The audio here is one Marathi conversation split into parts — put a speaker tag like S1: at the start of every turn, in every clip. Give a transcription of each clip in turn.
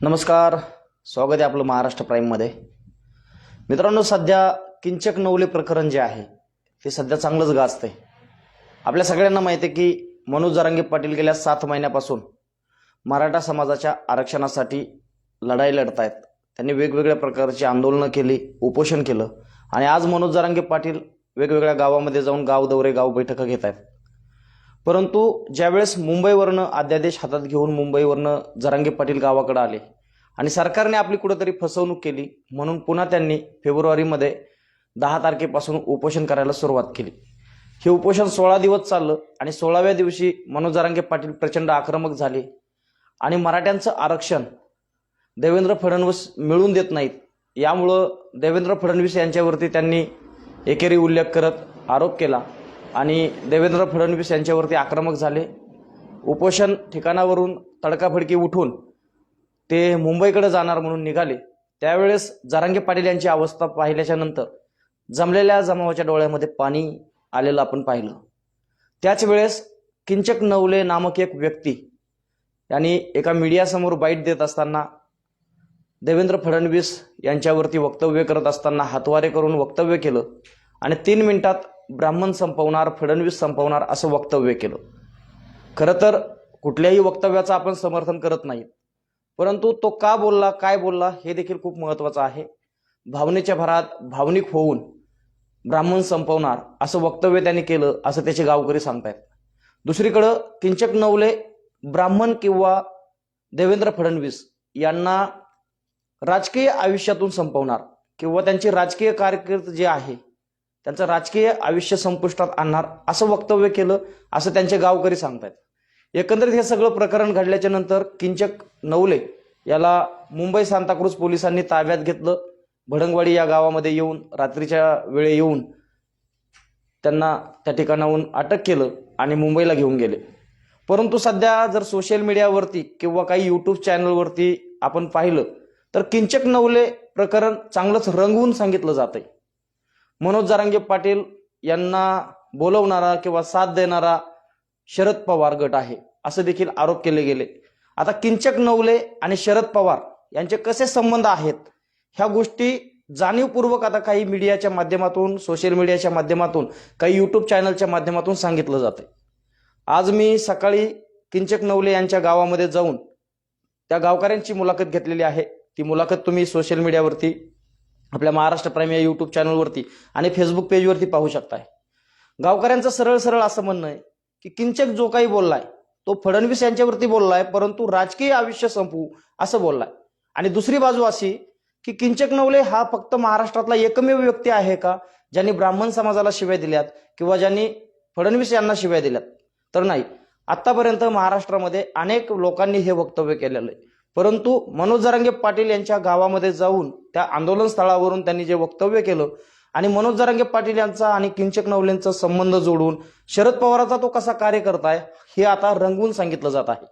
S1: नमस्कार. स्वागत आहे आपलं महाराष्ट्र प्राईममध्ये मित्रांनो सध्या किंचक नवले प्रकरण जे आहे ते सध्या चांगलंच गाजतंय. आपल्या सगळ्यांना माहिती आहे की मनोज जरांगे पाटील गेल्या सात महिन्यापासून मराठा समाजाच्या आरक्षणासाठी लढाई लढत आहेत त्यांनी वेगवेगळ्या प्रकारची आंदोलनं केली उपोषण केलं आणि आज मनोज जरांगे पाटील वेगवेगळ्या गावामध्ये जाऊन गाव दौरे गाव बैठका घेत आहेत परंतु ज्यावेळेस मुंबईवरनं अध्यादेश हातात घेऊन मुंबईवरनं जरांगे पाटील गावाकडे आले आणि सरकारने आपली कुठंतरी फसवणूक केली म्हणून पुन्हा त्यांनी फेब्रुवारीमध्ये दहा तारखेपासून उपोषण करायला सुरुवात केली. हे उपोषण सोळा दिवस चाललं आणि सोळाव्या दिवशी मनोज जरांगे पाटील प्रचंड आक्रमक झाले आणि मराठ्यांचं आरक्षण देवेंद्र फडणवीस मिळवून देत नाहीत. यामुळं देवेंद्र फडणवीस यांच्यावरती त्यांनी एकेरी उल्लेख करत आरोप केला. आणि देवेंद्र फडणवीस यांच्यावरती आक्रमक झाले. उपोषण ठिकाणावरून तडकाफडकी उठून ते मुंबईकडे जाणार म्हणून निघाले. त्यावेळेस जरांगे पाटील यांची अवस्था पाहिल्याच्या नंतर जमलेल्या जमावाच्या डोळ्यामध्ये पाणी आलेलं आपण पाहिलं. त्याच वेळेस किंचक नवले नामक एक व्यक्ती यांनी एका मीडियासमोर बाईट देत असताना देवेंद्र फडणवीस यांच्यावरती वक्तव्य करत असताना हातवारे करून वक्तव्य केलं आणि तीन मिनिटात ब्राह्मण संपवणार फडणवीस संपवणार असं वक्तव्य केलं. खरं तर कुठल्याही वक्तव्याचं आपण समर्थन करत नाही. परंतु तो का बोलला काय बोलला हे देखील खूप महत्त्वाचं आहे. भावनेच्या भरात भावनिक होऊन ब्राह्मण संपवणार असं वक्तव्य त्यांनी केलं असं त्याचे गावकरी सांगतायत. दुसरीकडं किंचक नवले ब्राह्मण किंवा देवेंद्र फडणवीस यांना राजकीय आयुष्यातून संपवणार किंवा त्यांची राजकीय कारकीर्द जे आहे त्यांचं राजकीय आयुष्य संपुष्टात आणणार असं वक्तव्य केलं असं त्यांचे गावकरी सांगतायत. एकंदरीत हे सगळं प्रकरण घडल्याच्या नंतर किंचक नवले याला मुंबई सांताक्रूज पोलिसांनी ताब्यात घेतलं. भडंगवाडी या गावामध्ये येऊन रात्रीच्या वेळे येऊन त्यांना त्या ठिकाणाहून अटक केलं आणि मुंबईला घेऊन गेले. परंतु सध्या जर सोशल मीडियावरती किंवा काही यूट्यूब चॅनलवरती आपण पाहिलं तर किंचक नवले प्रकरण चांगलंच रंगवून सांगितलं जातंय. मनोज जारंगे पाटील यांना बोलवणारा किंवा साथ देणारा शरद पवार गट आहे. असं देखील आरोप केले गेले. आता किंचक नवले आणि शरद पवार यांचे कसे संबंध आहेत? ह्या गोष्टी जाणीवपूर्वक आता काही मीडियाच्या माध्यमातून सोशल मीडियाच्या माध्यमातून काही यूट्यूब चॅनलच्या माध्यमातून सांगितलं जाते आज मी सकाळी किंचक नवले यांच्या गावामध्ये जाऊन त्या गावकऱ्यांची मुलाखत घेतलेली आहे. ती मुलाखत तुम्ही सोशल मीडियावरती आपल्या महाराष्ट्र प्राईम या यूट्यूब चॅनलवरती आणि फेसबुक पेजवरती पाहू शकताय. गावकऱ्यांचं सरळ सरळ असं म्हणणं आहे की किंचक जो काही बोललाय तो फडणवीस यांच्यावरती बोललाय परंतु राजकीय आयुष्य संपवू असं बोललाय. आणि दुसरी बाजू अशी की किंचक नवले हा फक्त महाराष्ट्रातला एकमेव व्यक्ती आहे का ज्यांनी ब्राह्मण समाजाला शिव्या दिल्यात किंवा ज्यांनी फडणवीस यांना शिव्या दिल्यात? तर नाही. आतापर्यंत महाराष्ट्रामध्ये अनेक लोकांनी हे वक्तव्य केलेलं आहे. परंतु मनोज जरांगे पाटील यांच्या गावामध्ये जाऊन त्या आंदोलन स्थळावरून त्यांनी जे वक्तव्य केलं आणि मनोज जरांगे पाटील यांचा आणि किंचक नवलेंचा संबंध जोडून शरद पवाराचा तो कसा कार्य करताय हे आता रंगवून सांगितलं जात आहे.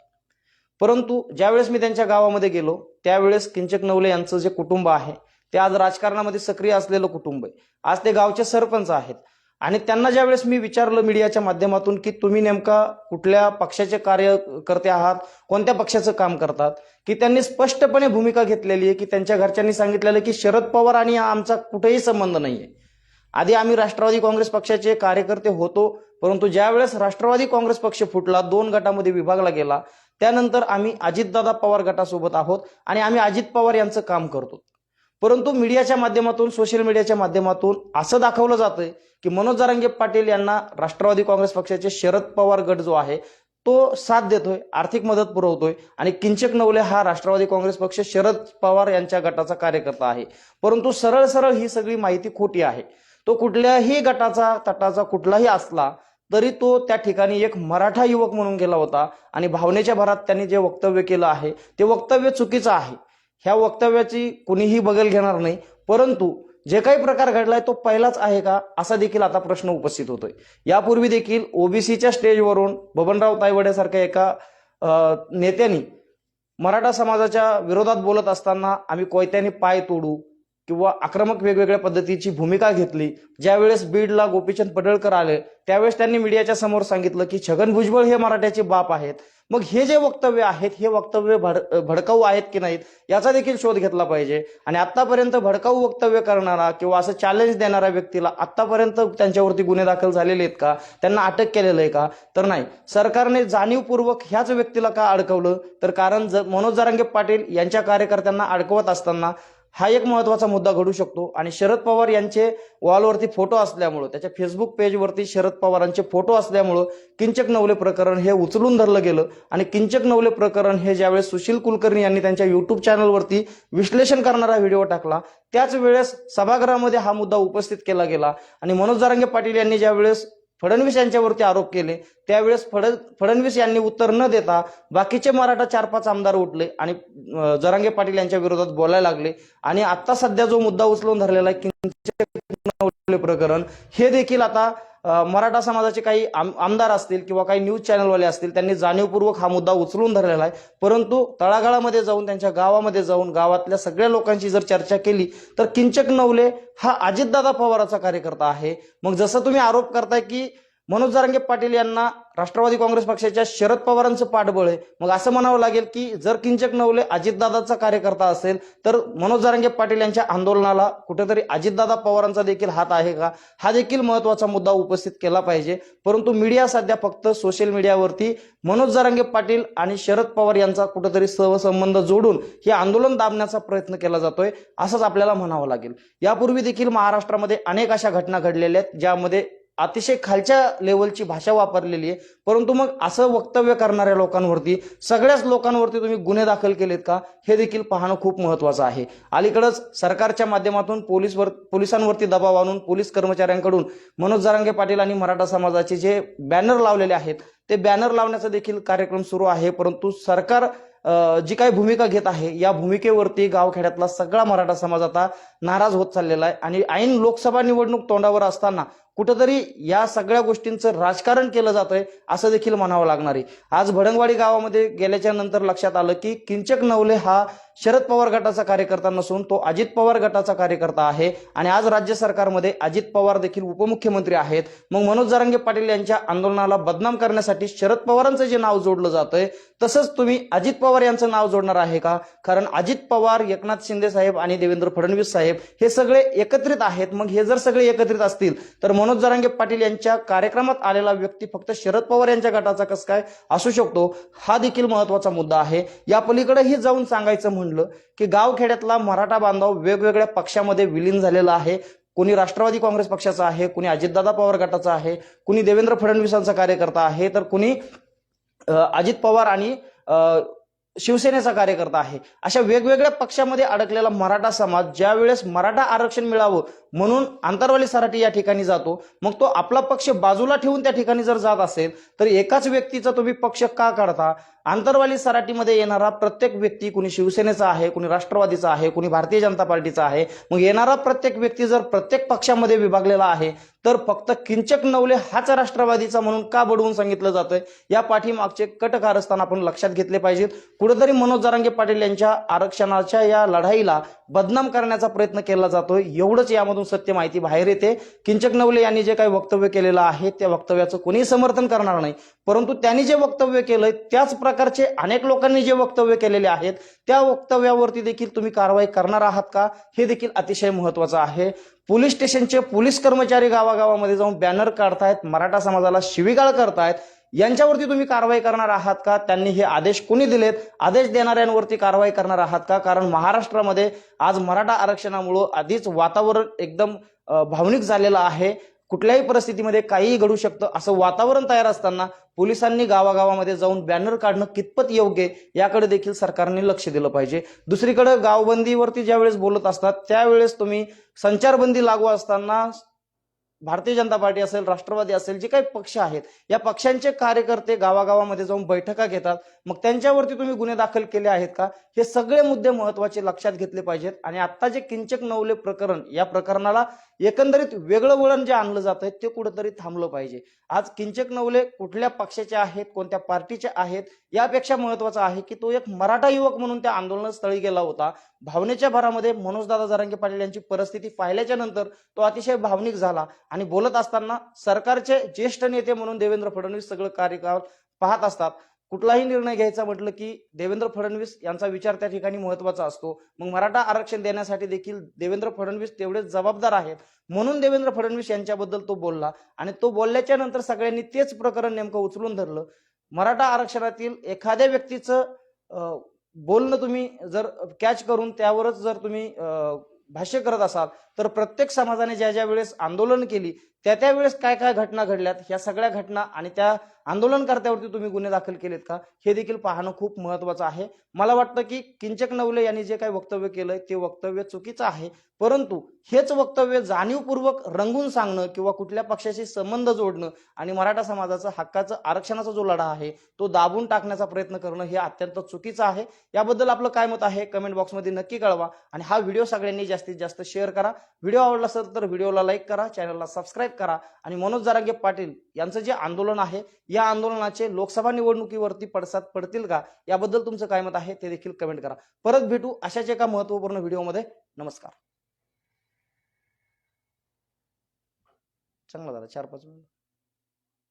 S1: परंतु ज्यावेळेस मी त्यांच्या गावामध्ये गेलो त्यावेळेस किंचक नवले यांचं जे कुटुंब आहे ते आज राजकारणामध्ये सक्रिय असलेलं कुटुंब आहे. आज ते गावचे सरपंच आहेत. आणि त्यांना ज्यावेळेस मी विचारलं मीडियाच्या माध्यमातून की तुम्ही नेमका कुठल्या पक्षाचे कार्यकर्ते आहात कोणत्या पक्षाचं काम करतात की त्यांनी स्पष्टपणे भूमिका घेतलेली आहे की त्यांच्या घरच्यांनी सांगितलेलं की शरद पवार आणि आमचा कुठेही संबंध नाहीये. आधी आम्ही राष्ट्रवादी काँग्रेस पक्षाचे कार्यकर्ते होतो परंतु ज्यावेळेस राष्ट्रवादी काँग्रेस पक्ष फुटला दोन गटामध्ये विभागला गेला त्यानंतर आम्ही अजितदादा पवार गटासोबत आहोत आणि आम्ही अजित पवार यांचं काम करतो. परंतु मीडियाच्या माध्यमातून सोशल मीडियाच्या माध्यमातून असं दाखवलं जातंय की मनोज जरांगे पाटील यांना राष्ट्रवादी काँग्रेस पक्षाचे शरद पवार गट जो आहे तो साथ देतोय आर्थिक मदत पुरवतोय आणि किंचक नवले हा राष्ट्रवादी काँग्रेस पक्ष शरद पवार यांच्या गटाचा कार्यकर्ता आहे. परंतु सरळ सरळ ही सगळी माहिती खोटी आहे. तो कुठल्याही गटाचा तटाचा कुठलाही असला तरी तो त्या ठिकाणी एक मराठा युवक म्हणून गेला होता आणि भावनेच्या भरात त्यांनी जे वक्तव्य केलं आहे ते वक्तव्य चुकीचं आहे. ह्या वक्तव्याची कुणीही बगल घेणार नाही. परंतु जे काही प्रकार घडलाय तो पहिलाच आहे का? असा देखील आता प्रश्न उपस्थित होतोय. यापूर्वी देखील ओबीसीच्या स्टेजवरून बबनराव तायवड्यासारख्या एका नेत्यांनी मराठा समाजाच्या विरोधात बोलत असताना आम्ही कोयत्याने पाय तोडू किंवा आक्रमक वेगवेगळ्या पद्धतीची भूमिका घेतली. ज्यावेळेस बीडला गोपीचंद पडळकर आले त्यावेळेस त्यांनी मीडियाच्या समोर सांगितलं की छगन भुजबळ हे मराठ्याचे बाप आहेत. मग हे जे वक्तव्य आहेत हे वक्तव्य भड भडकाऊ आहेत की नाहीत याचा देखील शोध घेतला पाहिजे. आणि आतापर्यंत भडकाऊ वक्तव्य करणारा किंवा असं चॅलेंज देणाऱ्या व्यक्तीला आतापर्यंत त्यांच्यावरती गुन्हे दाखल झालेले आहेत का? त्यांना अटक केलेलं आहे का? तर नाही. सरकारने जाणीवपूर्वक ह्याच व्यक्तीला का अडकवलं? तर कारण ज- मनोज जरांगे पाटील यांच्या कार्यकर्त्यांना अडकवत असताना हा एक महत्त्वाचा मुद्दा घडू शकतो. आणि शरद पवार यांचे वॉलवरती फोटो असल्यामुळं त्याच्या फेसबुक पेजवरती शरद पवारांचे फोटो असल्यामुळं किंचक नवले प्रकरण हे उचलून धरलं गेलं. आणि किंचक नवले प्रकरण हे ज्यावेळेस सुशील कुलकर्णी यांनी त्यांच्या युट्यूब चॅनलवरती विश्लेषण करणारा व्हिडिओ टाकला त्याच वेळेस सभागृहामध्ये हा मुद्दा उपस्थित केला गेला. आणि मनोज जरांगे पाटील यांनी ज्यावेळेस फडणवीस यांच्यावरती आरोप केले. त्यावेळेस फड फडणवीस यांनी उत्तर न देता बाकीचे मराठा चार पाच आमदार उठले आणि जरांगे पाटील यांच्या विरोधात बोलायला लागले. आणि आता सध्या जो मुद्दा उचलून धरलेला आहे प्रकरण हे देखील आता मराठा समाजाचे काही आम- आमदार असतील किंवा काही न्यूज चॅनलवाले असतील त्यांनी जाणीवपूर्वक हा मुद्दा उचलून धरलेला आहे. परंतु तळागाळामध्ये जाऊन त्यांच्या गावामध्ये जाऊन गावातल्या सगळ्या लोकांची जर चर्चा केली तर किंचक नवले हा अजितदादा पवाराचा कार्यकर्ता आहे. मग जसं तुम्ही आरोप करताय की मनोज जारंगे पाटील यांना राष्ट्रवादी काँग्रेस पक्षाच्या शरद पवारांचं पाठबळ आहे. मग असं म्हणावं लागेल की जर किंचक नवले अजितदादाचा कार्यकर्ता असेल तर मनोज जारंगे पाटील यांच्या आंदोलनाला कुठेतरी अजितदादा पवारांचा देखील हात आहे का? हा देखील महत्त्वाचा मुद्दा उपस्थित केला पाहिजे. परंतु मीडिया सध्या फक्त सोशल मीडियावरती मनोज जारंगे पाटील आणि शरद पवार यांचा कुठेतरी सहसंबंध जोडून हे आंदोलन दाबण्याचा प्रयत्न केला जातोय असंच आपल्याला म्हणावं लागेल. यापूर्वी देखील महाराष्ट्रामध्ये अनेक अशा घटना घडलेल्या आहेत ज्यामध्ये अतिशय खालच्या लेवलची भाषा वापरलेली आहे. परंतु मग असं वक्तव्य करणाऱ्या लोकांवरती सगळ्याच लोकांवरती तुम्ही गुन्हे दाखल केलेत का? हे देखील पाहणं खूप महत्वाचं आहे. अलीकडंच सरकारच्या माध्यमातून पोलीसवर पोलिसांवरती दबाव आणून पोलीस कर्मचाऱ्यांकडून मनोज जरांगे पाटील आणि मराठा समाजाचे जे बॅनर लावलेले आहेत ते बॅनर लावण्याचा देखील कार्यक्रम सुरू आहे. परंतु सरकार जी काही भूमिका घेत आहे या भूमिकेवरती गावखेड्यातला सगळा मराठा समाज आता नाराज होत चाललेला आहे. आणि ऐन लोकसभा निवडणूक तोंडावर असताना कुठंतरी या सगळ्या गोष्टींचं राजकारण केलं जातंय असं देखील म्हणावं लागणार आहे. आज भडंगवाडी गावामध्ये गेल्याच्यानंतर लक्षात आलं की किंचक नवले हा शरद पवार गटाचा कार्यकर्ता नसून तो अजित पवार गटाचा कार्यकर्ता आहे. आणि आज राज्य सरकारमध्ये अजित पवार देखील उपमुख्यमंत्री आहेत. मग मनोज जरांगे पाटील यांच्या आंदोलनाला बदनाम करण्यासाठी शरद पवारांचं जे नाव जोडलं जातंय तसंच तुम्ही अजित पवार यांचं नाव जोडणार आहे का? कारण अजित पवार एकनाथ शिंदे साहेब आणि देवेंद्र फडणवीस साहेब हे सगळे एकत्रित आहेत. मग हे जर सगळे एकत्रित असतील तर मनोज जरांगे पाटील यांच्या कार्यक्रमात आलेला व्यक्ती फक्त शरद पवार यांच्या गटाचा कस काय असू शकतो? हा देखील महत्त्वाचा मुद्दा आहे. या पलीकडेही जाऊन सांगायचं म्हणलं की गावखेड्यातला मराठा बांधव वेगवेगळ्या पक्षामध्ये विलीन झालेला आहे. कोणी राष्ट्रवादी काँग्रेस पक्षाचा आहे कुणी अजितदादा पवार गटाचा आहे कुणी देवेंद्र फडणवीसांचा कार्यकर्ता आहे तर कुणी अजित पवार आणि शिवसेनेचा कार्यकर्ता आहे. अशा वेगवेगळ्या पक्षामध्ये अडकलेला मराठा समाज ज्या वेळेस मराठा आरक्षण मिळावं म्हणून आंतरवाली सराठी या ठिकाणी जातो मग तो आपला पक्ष बाजूला ठेवून त्या ठिकाणी जर जात असेल तर एकाच व्यक्तीचा तुम्ही पक्ष का काढता? आंतरवाली सराटीमध्ये येणारा प्रत्येक व्यक्ती कुणी शिवसेनेचा आहे कुणी राष्ट्रवादीचा आहे कुणी भारतीय जनता पार्टीचा आहे मग येणारा प्रत्येक व्यक्ती जर प्रत्येक पक्षामध्ये विभागलेला आहे तर फक्त किंचक नवले हाच राष्ट्रवादीचा म्हणून का बडवून सांगितलं जातंय? या पाठीमागचे कट कारस्थान आपण लक्षात घेतले पाहिजेत. कुठेतरी मनोज जरांगे पाटील यांच्या आरक्षणाच्या या लढाईला बदनाम करण्याचा प्रयत्न केला जातोय. एवढंच यामधून सत्य माहिती बाहेर येते. किंचक नवले यांनी जे काही वक्तव्य केलेलं आहे त्या वक्तव्याचं कोणीही समर्थन करणार नाही. परंतु त्यांनी जे वक्तव्य केलंय त्याच प्रकारचे अनेक लोकांनी जे वक्तव्य केलेले आहेत त्या वक्तव्यावरती देखील तुम्ही कारवाई करणार आहात का? हे देखील अतिशय महत्वाचं आहे. पोलीस स्टेशनचे पोलीस कर्मचारी गावागावामध्ये जाऊन बॅनर काढतायत मराठा समाजाला शिवीगाळ करतायत. यांच्यावरती तुम्ही कारवाई करणार आहात का? त्यांनी हे आदेश कोणी दिलेत? आदेश देणाऱ्यांवरती कारवाई करणार आहात का? कारण महाराष्ट्रामध्ये आज मराठा आरक्षणामुळं आधीच वातावरण एकदम भावनिक झालेलं आहे. कुठल्याही परिस्थितीमध्ये काहीही घडू शकतं. असं वातावरण तयार असताना पोलिसांनी गावागावामध्ये जाऊन बॅनर काढणं कितपत योग्य आहे याकडे देखील सरकारने लक्ष दिलं पाहिजे. दुसरीकडे गावबंदीवरती ज्यावेळेस बोलत असतात त्यावेळेस तुम्ही संचारबंदी लागू असताना भारतीय जनता पार्टी असेल राष्ट्रवादी असेल जे काही पक्ष आहेत या पक्षांचे कार्यकर्ते गावागावामध्ये जाऊन बैठका घेतात. मग त्यांच्यावरती तुम्ही गुन्हे दाखल केले आहेत का? हे सगळे मुद्दे महत्त्वाचे लक्षात घेतले पाहिजेत. आणि आता जे किंचक नवले प्रकरण या प्रकरणाला एकंदरीत वेगळं वळण जे आणलं जात आहे ते कुठंतरी थांबलं पाहिजे. आज किंचक नवले कुठल्या पक्षाचे आहेत कोणत्या पार्टीचे आहेत यापेक्षा महत्वाचं आहे की तो एक मराठा युवक म्हणून त्या आंदोलनस्थळी गेला होता. भावनेच्या भरामध्ये मनोजदादा जरांगे पाटील यांची परिस्थिती पाहिल्याच्या नंतर तो अतिशय भावनिक झाला आणि बोलत असताना सरकारचे ज्येष्ठ नेते म्हणून देवेंद्र फडणवीस सगळं कार्यकाळ पाहत असतात. कुठलाही निर्णय घ्यायचा म्हटलं की देवेंद्र फडणवीस यांचा विचार त्या ठिकाणी महत्त्वाचा असतो. मग मराठा आरक्षण देण्यासाठी देखील देवेंद्र फडणवीस तेवढेच जबाबदार आहेत. म्हणून देवेंद्र फडणवीस यांच्याबद्दल तो बोलला आणि तो बोलल्याच्या नंतर सगळ्यांनी तेच प्रकरण नेमकं उचलून धरलं. मराठा आरक्षणातील एखाद्या व्यक्तीचं बोलणं तुम्ही जर कॅच करून त्यावरच जर तुम्ही भाष्य करत असाल तर प्रत्येक समाजाने ज्या ज्या वेळेस आंदोलन केली त्या त्या वेळेस काय काय घटना घडल्यात ह्या सगळ्या घटना आणि त्या आंदोलनकर्त्यावरती तुम्ही गुन्हे दाखल केलेत का? हे देखील पाहणं खूप महत्वाचं आहे. मला वाटतं की किंचक नवले यांनी जे काही वक्तव्य केलंय ते वक्तव्य चुकीचं आहे. परंतु हेच वक्तव्य जाणीवपूर्वक रंगून सांगणं किंवा कुठल्या पक्षाशी संबंध जोडणं आणि मराठा समाजाचं हक्काचं आरक्षणाचा जो लढा आहे तो दाबून टाकण्याचा प्रयत्न करणं हे अत्यंत चुकीचं आहे. याबद्दल आपलं काय मत आहे? कमेंट बॉक्समध्ये नक्की कळवा आणि हा व्हिडिओ सगळ्यांनी जास्तीत जास्त शेअर करा. व्हिडिओ आवडला असेल तर व्हिडिओला लाईक करा चॅनलला सबस्क्राईब करा. आणि मनोज जारांगे पाटील यांचं जे आंदोलन आहे या आंदोलनाचे लोकसभा निवडणुकीवरती पडसाद पडतील का? याबद्दल तुमचं काय मत आहे ते देखील कमेंट करा. परत भेटू अशाच एका महत्त्वपूर्ण व्हिडिओमध्ये. नमस्कार. चांगला झाला चार पाच मिनिट.